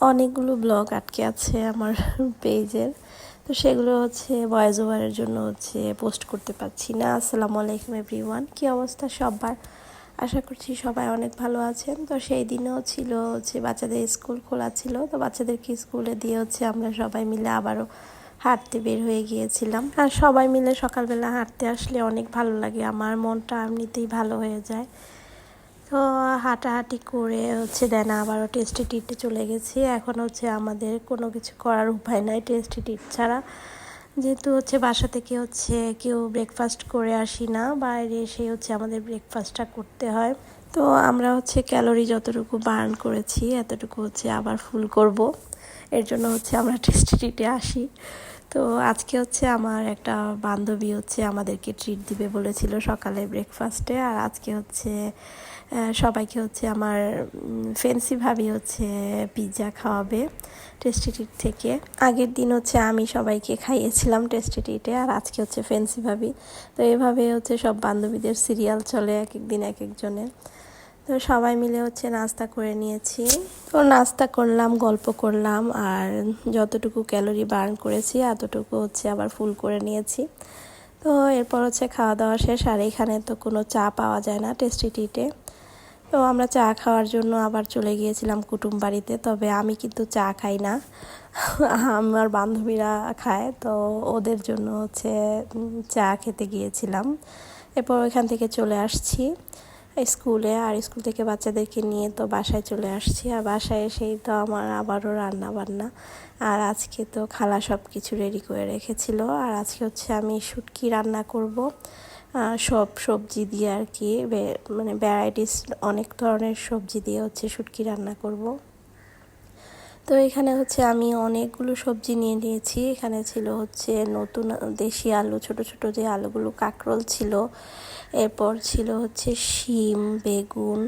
অনেকগুলো ব্লগ আটকে আছে আমার পেজের। তো সেগুলো হচ্ছে ভয়েস ওভারের জন্য হচ্ছে পোস্ট করতে পারছি না। আসসালামু আলাইকুম এভরিওয়ান কী অবস্থা সবার? আশা করছি সবাই অনেক ভালো আছেন। তো সেই দিনেও ছিল হচ্ছে বাচ্চাদের স্কুল খোলা ছিল। তো বাচ্চাদেরকে স্কুলে দিয়ে হচ্ছে আমরা সবাই মিলে আবারও হাঁটতে বের হয়ে গিয়েছিলাম। আর সবাই মিলে সকালবেলা হাঁটতে আসলে অনেক ভালো লাগে। আমার মনটা এমনিতেই ভালো হয়ে যায়। তো হাঁটাহাঁটি করে হচ্ছে দেন আবারও টেস্টি টিটে চলে গেছি। এখন হচ্ছে আমাদের কোনো কিছু করার উপায় নাই টেস্টি টিট ছাড়া। যেহেতু হচ্ছে বাসা থেকে হচ্ছে কেউ ব্রেকফাস্ট করে আসি না, বাইরে এসে হচ্ছে আমাদের ব্রেকফাস্টটা করতে হয়। তো আমরা হচ্ছে ক্যালোরি যতটুকু বার্ন করেছি, এতটুকু হচ্ছে আবার ফুল করব। এর জন্য হচ্ছে আমরা টেস্টি টিটে আসি। তো আজকে হচ্ছে আমার একটা বান্ধবী হচ্ছে আমাদেরকে ট্রিট দিবে বলেছিল সকালে ব্রেকফাস্টে আর আজকে হচ্ছে সবাইকে হচ্ছে আমার ফেন্সি ভাবি হচ্ছে পিৎজা খাওয়াবে টেস্টিটিট থেকে। আগের দিন হচ্ছে আমি সবাইকে খাইয়েছিলাম টেস্টিটিটে আর আজকে হচ্ছে ফেন্সি ভাবি। তো এভাবে হচ্ছে সব বান্ধবীদের সিরিয়াল চলে এক এক দিন এক একজনের। তো সবাই মিলে হচ্ছে নাস্তা করে নিয়েছি। তো নাস্তা করলাম, গল্প করলাম, আর যতটুকু ক্যালোরি বার্ন করেছি, এতটুকু হচ্ছে আবার ফুল করে নিয়েছি। তো এরপর হচ্ছে খাওয়া দাওয়া শেষ, আর এখানে তো কোনো চা পাওয়া যায় না টেস্টি টিটে তো আমরা চা খাওয়ার জন্য আবার চলে গিয়েছিলাম কুটুম বাড়িতে, তবে আমি কিন্তু চা খাই না। আমার বান্ধবীরা খায়, তো ওদের জন্য হচ্ছে চা খেতে গিয়েছিলাম। এরপর ওইখান থেকে চলে আসছি। স্কুলে আর স্কুল থেকে বাচ্চাদেরকে নিয়ে তো বাসায় চলে আসছি। আর বাসায় এসেই তো আমার আবারও রান্না বান্না আর আজকে তো খালা সব কিছু রেডি করে রেখেছিল। আর আজকে হচ্ছে আমি শুটকি রান্না করব। সব সবজি দিয়ে আর কি। মানে ভ্যারাইটিস অনেক ধরনের সবজি দিয়ে হচ্ছে শুটকি রান্না করব। তো এখানে হচ্ছে আমি অনেকগুলো সবজি নিয়ে নিয়েছি। এখানে ছিল হচ্ছে নতুন দেশি আলু, ছোট ছোট যে আলুগুলো কাকরোল ছিল। এরপর ছিল হচ্ছে শিম, বেগুন,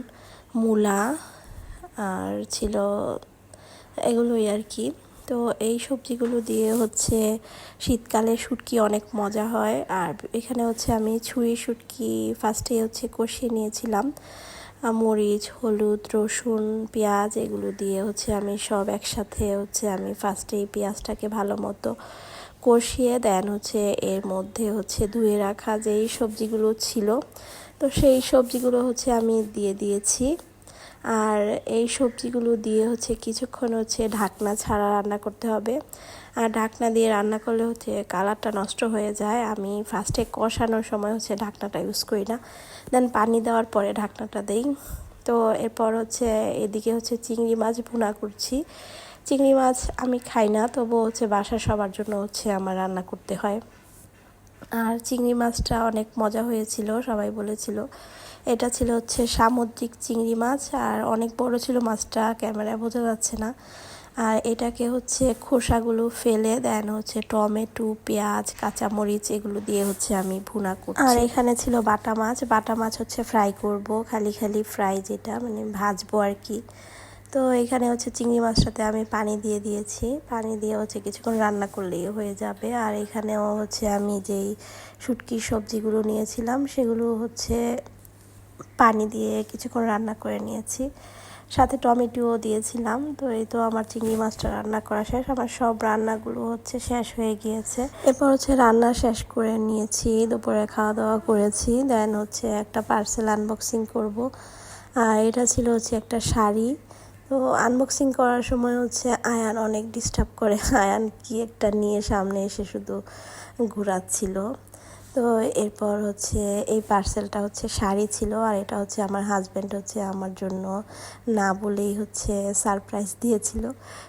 মূলা আর ছিল এগুলোই আর কি। তো এই সবজিগুলো দিয়ে হচ্ছে শীতকালে শুটকি অনেক মজা হয়। আর এখানে হচ্ছে আমি ছুরি শুটকি ফার্স্টে হচ্ছে কষিয়ে নিয়েছিলাম। মরিচ, হলুদ, রসুন, পেঁয়াজ এগুলো দিয়ে হচ্ছে আমি সব একসাথে হচ্ছে আমি ফার্স্টে এই পেঁয়াজটাকে ভালো মতো কষিয়ে দেন হচ্ছে এর মধ্যে হচ্ছে ধুয়ে রাখা যেই সবজিগুলো ছিল, তো সেই সবজিগুলো হচ্ছে আমি দিয়ে দিয়েছি। আর এই সবজিগুলো দিয়ে হচ্ছে কিছুক্ষণ হচ্ছে ঢাকনা ছাড়া রান্না করতে হবে। আর ঢাকনা দিয়ে রান্না করলে হচ্ছে কালারটা নষ্ট হয়ে যায়। আমি ফার্স্টে কষানোর সময় হচ্ছে ঢাকনাটা ইউজ করি না। দেন পানি দেওয়ার পরে ঢাকনাটা দেই। তো এরপর হচ্ছে এদিকে হচ্ছে চিংড়ি মাছ ভুনা করছি। চিংড়ি মাছ আমি খাই না তবুও হচ্ছে বাসা সবার জন্য হচ্ছে আমার রান্না করতে হয়। আর চিংড়ি মাছটা অনেক মজা হয়েছিল, সবাই বলেছিল। এটা ছিল হচ্ছে সামুদ্রিক চিংড়ি মাছ, আর অনেক বড় ছিল মাছটা ক্যামেরায় বোঝা যাচ্ছে না। আর এটাকে হচ্ছে খোসাগুলো ফেলে দেন হচ্ছে টমেটো, পেঁয়াজ, কাঁচামরিচ, এগুলো দিয়ে হচ্ছে আমি ভুনা করছি। আর এখানে ছিল বাটা মাছ। বাটা মাছ হচ্ছে ফ্রাই করব, খালি খালি ফ্রাই যেটা মানে ভাজবো আর কি। তো এখানে হচ্ছে চিংড়ি মাছটাতে আমি পানি দিয়ে দিয়েছি। পানি দিয়ে হচ্ছে কিছুক্ষণ রান্না করলেই হয়ে যাবে। আর এখানেও হচ্ছে আমি যেই শুটকির সবজিগুলো নিয়েছিলাম, সেগুলো হচ্ছে পানি দিয়ে কিছুক্ষণ রান্না করে নিয়েছি। সাথে টমেটোও দিয়েছিলাম। তো এই তো আমার চিংড়ি মাছটা রান্না করা শেষ। আমার সব রান্নাগুলো হচ্ছে শেষ হয়ে গিয়েছে। এরপর হচ্ছে রান্না শেষ করে নিয়েছি। দুপুরে খাওয়া দাওয়া করেছি। দেন হচ্ছে একটা পার্সেল আনবক্সিং করব। আর এটা ছিল হচ্ছে একটা শাড়ি। তো আনবক্সিং করার সময় হচ্ছে আয়ান অনেক ডিস্টার্ব করে। আয়ান কি একটা নিয়ে সামনে এসে শুধু ঘুরাচ্ছিল। তো এরপর হচ্ছে এই পার্সেলটা হচ্ছে শাড়ি ছিল আর এটা হচ্ছে আমার হাজব্যান্ড হচ্ছে আমার জন্য না বলেই হচ্ছে সারপ্রাইজ দিয়েছিল।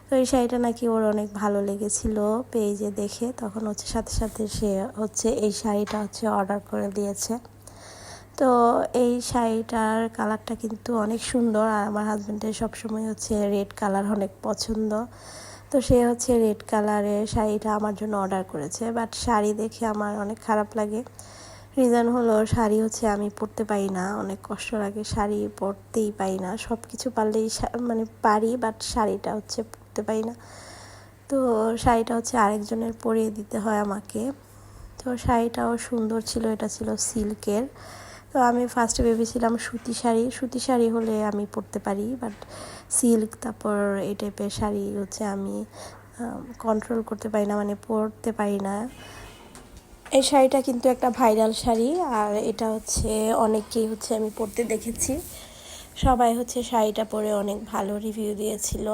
তো এই শাড়িটা নাকি ওর অনেক ভালো লেগেছিল পেজে দেখে। তখন হচ্ছে সাথে সাথে সে হচ্ছে এই শাড়িটা হচ্ছে অর্ডার করে দিয়েছে। তো এই শাড়িটার কালারটা কিন্তু অনেক সুন্দর আর আমার হাজব্যান্ডের সবসময় হচ্ছে রেড কালার অনেক পছন্দ। তো সে হচ্ছে রেড কালারের শাড়িটা আমার জন্য অর্ডার করেছে, বাট শাড়ি দেখে আমার অনেক খারাপ লাগে। রিজন হলো শাড়ি হচ্ছে আমি পরতে পারি না, অনেক কষ্ট লাগে শাড়ি পরতেই পারি না সব কিছু পারলেই মানে পারি, বাট শাড়িটা হচ্ছে পরতে পারি না। তো শাড়িটা হচ্ছে আরেকজনের পরিয়ে দিতে হয় আমাকে। তো শাড়িটাও সুন্দর ছিল, এটা ছিল সিল্কের। তো আমি ফার্স্টে ভেবেছিলাম সুতি শাড়ি। সুতি শাড়ি হলে আমি পরতে পারি বাট সিল্ক তারপর এই টাইপের শাড়ি হচ্ছে আমি কন্ট্রোল করতে পারি না মানে পরতে পারি না। এই শাড়িটা কিন্তু একটা ভাইরাল শাড়ি, আর এটা হচ্ছে অনেককেই হচ্ছে আমি পরতে দেখেছি। সবাই হচ্ছে শাড়িটা পরে অনেক ভালো রিভিউ দিয়েছিল।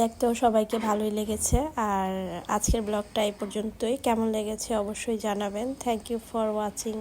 দেখতেও সবাইকে ভালোই লেগেছে। আর আজকের ব্লগটা এই পর্যন্তই। কেমন লেগেছে অবশ্যই জানাবেন। Thank you for watching